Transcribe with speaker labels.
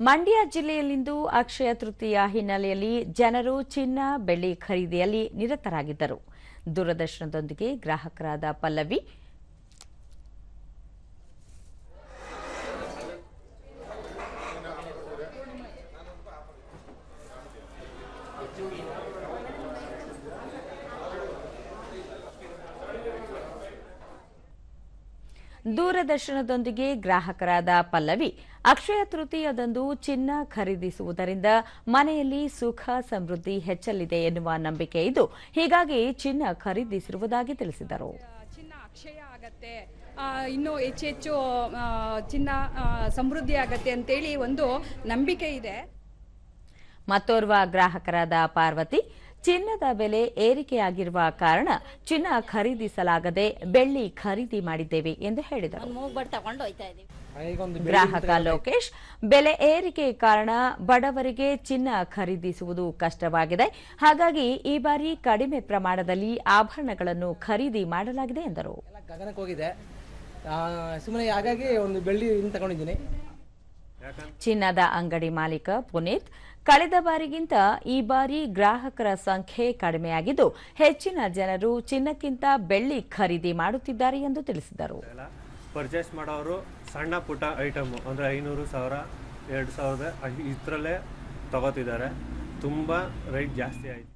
Speaker 1: ಮಂಡ್ಯ ಜಿಲ್ಲೆಯಲ್ಲಿಂದು ಅಕ್ಷಯ ತೃತೀಯ ಹಿನ್ನೆಲೆಯಲ್ಲಿ ಜನರು ಚಿನ್ನ ಬೆಳ್ಳಿ ಖರೀದಿಯಲ್ಲಿ ನಿರತರಾಗಿದ್ದರು. ದೂರದರ್ಶನದೊಂದಿಗೆ ಗ್ರಾಹಕರಾದ ಪಲ್ಲವಿ. ದೂರದರ್ಶನದೊಂದಿಗೆ ಗ್ರಾಹಕರಾದ ಪಲ್ಲವಿ ಅಕ್ಷಯ ತೃತೀಯದಂದು ಚಿನ್ನ ಖರೀದಿಸುವುದರಿಂದ ಮನೆಯಲ್ಲಿ ಸುಖ ಸಮೃದ್ಧಿ ಹೆಚ್ಚಲಿದೆ ಎನ್ನುವ ನಂಬಿಕೆ ಇದ್ದು ಹೀಗಾಗಿ ಚಿನ್ನ ಖರೀದಿಸಿರುವುದಾಗಿ ತಿಳಿಸಿದರು.
Speaker 2: ಚಿನ್ನ ಅಕ್ಷಯ ಆಗತ್ತೆ ಇನ್ನೂ ಹೆಚ್ಚು ಹೆಚ್ಚು ಚಿನ್ನ ಸಮೃದ್ಧಿ ಆಗತ್ತೆ ಅಂತೇಳಿ ಒಂದು ನಂಬಿಕೆ ಇದೆ.
Speaker 1: ಮತ್ತೋರ್ವ ಗ್ರಾಹಕರಾದ ಪಾರ್ವತಿ ಚಿನ್ನದ ಬೆಲೆ ಏರಿಕೆಯಾಗಿರುವ ಕಾರಣ ಚಿನ್ನ ಖರೀದಿಸಲಾಗದೆ ಬೆಳ್ಳಿ ಖರೀದಿ ಮಾಡಿದ್ದೇವೆ ಎಂದು ಹೇಳಿದರು. ಗ್ರಾಹಕ ಲೋಕೇಶ್ ಬೆಲೆ ಏರಿಕೆ ಕಾರಣ ಬಡವರಿಗೆ ಚಿನ್ನ ಖರೀದಿಸುವುದು ಕಷ್ಟವಾಗಿದೆ. ಹಾಗಾಗಿ ಈ ಬಾರಿ ಕಡಿಮೆ ಪ್ರಮಾಣದಲ್ಲಿ ಆಭರಣಗಳನ್ನು ಖರೀದಿ ಮಾಡಲಾಗಿದೆ ಎಂದರು.
Speaker 3: ಎಲ್ಲ ಗಗನಕ್ಕೆ ಹೋಗಿದೆ. ಸುಮ್ಮನೆ ಹಾಗಾಗಿ ಒಂದು ಬೆಳ್ಳಿ ತಗೊಂಡಿದ್ದೀನಿ.
Speaker 1: ಚಿನ್ನದ ಅಂಗಡಿ ಮಾಲೀಕ ಪುನೀತ್, ಕಳೆದ ಬಾರಿಗಿಂತ ಈ ಬಾರಿ ಗ್ರಾಹಕರ ಸಂಖ್ಯೆ ಕಡಿಮೆಯಾಗಿದ್ದು, ಹೆಚ್ಚಿನ ಜನರು ಚಿನ್ನಕ್ಕಿಂತ ಬೆಳ್ಳಿ ಖರೀದಿ ಮಾಡುತ್ತಿದ್ದಾರೆ ಎಂದು ತಿಳಿಸಿದರು.
Speaker 4: ಪರ್ಚೇಸ್ ಮಾಡೋರು ಸಣ್ಣ ಪುಟ್ಟ ಐಟಮ್ ಅಂದರೆ ಐನೂರು ಸಾವಿರ, ಎರಡು ಸಾವಿರದ ಇದರಲ್ಲೇ ತಗೋತಿದ್ದಾರೆ. ತುಂಬ ರೈಟ್ ಜಾಸ್ತಿ ಆಯಿತು.